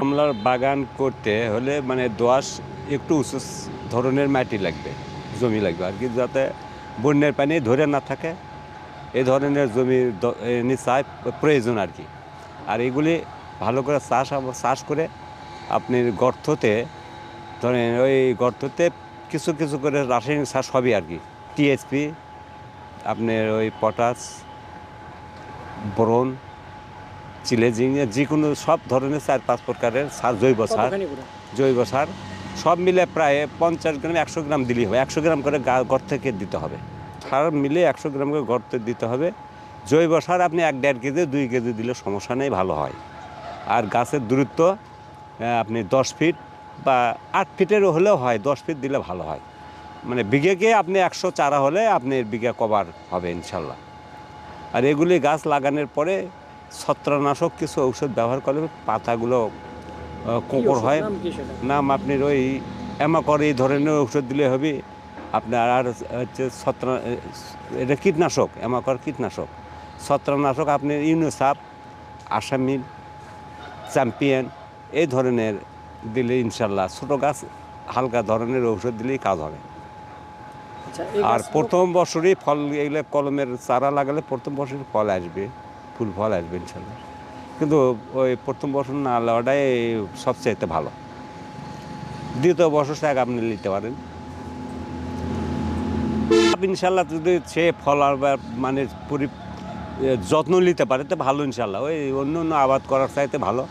কমলার বাগান করতে হলে মানে দোয়াশ একটু উঁচু ধরনের মাটি লাগবে, জমি লাগবে। আর কি যাতে বন্যার পানি ধরে না থাকে এই ধরনের জমি নিচায় প্রয়োজন আর কি। আর এগুলি ভালো করে চাষ চাষ করে আপনি গর্ততে ধরেন ওই গর্ততে কিছু কিছু করে রাসায়নিক চাষ হবে আর কি। টিএসপি আপনার ওই পটাশ বোরন চিলেজিং যে কোনো সব ধরনের চার পাঁচ প্রকারের সার জৈব সার জৈব সার সব মিলে প্রায় পঞ্চাশ গ্রাম একশো গ্রাম দিলেই হবে। একশো গ্রাম করে গা- ঘর থেকে দিতে হবে। সার মিলে একশো গ্রাম করে গর্তে দিতে হবে। জৈব সার আপনি এক দেড় কেজি দুই কেজি দিলে সমস্যা নেই ভালো হয়। আর গাছের দূরত্ব আপনি দশ ফিট বা আট ফিটেরও হলেও হয় দশ ফিট দিলে ভালো হয়। মানে বিঘেকে আপনি একশো চারা হলে আপনি বিঘা কভার হবে ইনশাল্লাহ। আর এগুলি গাছ লাগানোর পরে ছত্রনাশক কিছু ঔষধ ব্যবহার করলে পাতাগুলো কোঁকড় হয়। নাম আপনার ওই অ্যামাকর এই ধরনের ঔষধ দিলে হবে। আপনার আর হচ্ছে ছত্র এটা কীটনাশক অ্যামাকর কীটনাশক। ছত্রনাশক আপনি ইউনোসাপ আসামিল চ্যাম্পিয়ন এই ধরনের দিলে ইনশাল্লাহ ছোটো গাছ হালকা ধরনের ঔষধ দিলেই কাজ হবে। আচ্ছা আর প্রথম বছরই ফল এগুলো কলমের চারা লাগালে প্রথম বছরই ফল আসবে ফুল ফল আসবে ইনশাল্লাহ। কিন্তু ওই প্রথম বছর না লাগাটাই সবচাইতে ভালো। দ্বিতীয় বছর থেকে আপনি নিতে পারেন। ইনশাল্লাহ যদি সে ফল আবার মানে পরি যত্ন নিতে পারে, তো ভালো ইনশাল্লাহ ওই অন্য অন্য আবাদ করার চাইতে ভালো।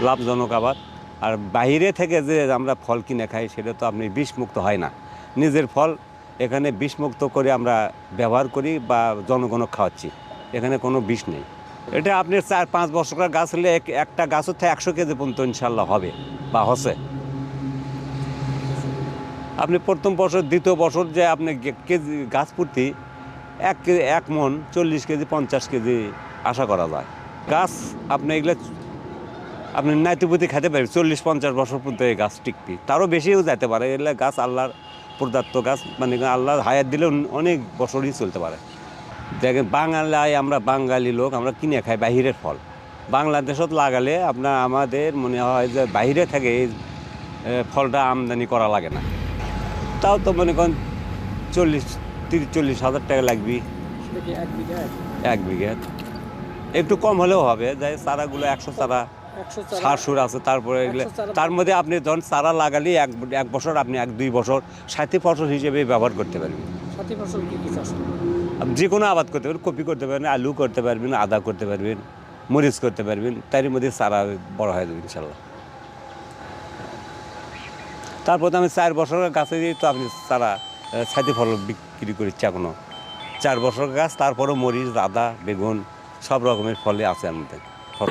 লাভজনক আবাদ। আর বাইরে থেকে যে আমরা ফল কিনে খাই, সেটা তো আপনি বিষমুক্ত হয় না। নিজের ফল এখানে বিষমুক্ত করে আমরা ব্যবহার করি বা জনগণক খাওয়াচ্ছি। এখানে কোনো বিষ নেই। এটা আপনি চার পাঁচ বছরের গাছ হলে এক- একটা গাছের থেকে একশো কেজি পর্যন্ত ইনশাল্লাহ হবে বা হচ্ছে। আপনি প্রথম বছর, দ্বিতীয় বছর যে আপনি কেজি, গাছ প্রতি এক কেজি এক মন চল্লিশ কেজি, পঞ্চাশ কেজি আশা করা যায়। গাছ, আপনি এগুলো আপনি নাইতিপুতি খেতে পারবেন চল্লিশ, পঞ্চাশ বছর পর্যন্ত এই গাছ টিকবি। তারও বেশিও যেতে পারে, এগুলো গাছ আল্লাহর প্রদত্ত গাছ মানে আল্লাহর হায়াত দিলে অনেক বছরই চলতে পারে। দেখেন বাঙালি আমরা বাঙালি লোক, আমরা কিনে খাই বাহিরের ফল। বাংলাদেশত লাগালে আপনার আমাদের মনে হয় যে বাইরে থেকে এই ফলটা আমদানি করা লাগে না। তাও তো মনে করেন চল্লিশ তিরিশ চল্লিশ হাজার টাকা লাগবে। এক বিঘে? একটু কম হলেও হবে যাই চারাগুলো একশো চারা সার আছে তারপরে এগুলো তার মধ্যে আপনি ধরুন চারা লাগালে এক এক বছর আপনি এক দুই বছর সাথী ফসল হিসেবে ব্যবহার করতে পারবেন। যে কোনো আবাদ করতে পারবেন কপি করতে পারবেন আলু করতে পারবেন আদা করতে পারবেন মরিচ করতে পারবেন তারই মধ্যে চারা বড় হয়ে যাবে ইনশাল্লাহ তারপর তো আমি চার বছরের গাছে দিয়ে তো আপনি চারা ছাতি ফল বিক্রি করি চাকনো চার বছর গাছ, তারপরেও মরিচ, আদা, বেগুন সব রকমের ফলে আছে আমাদের। ফল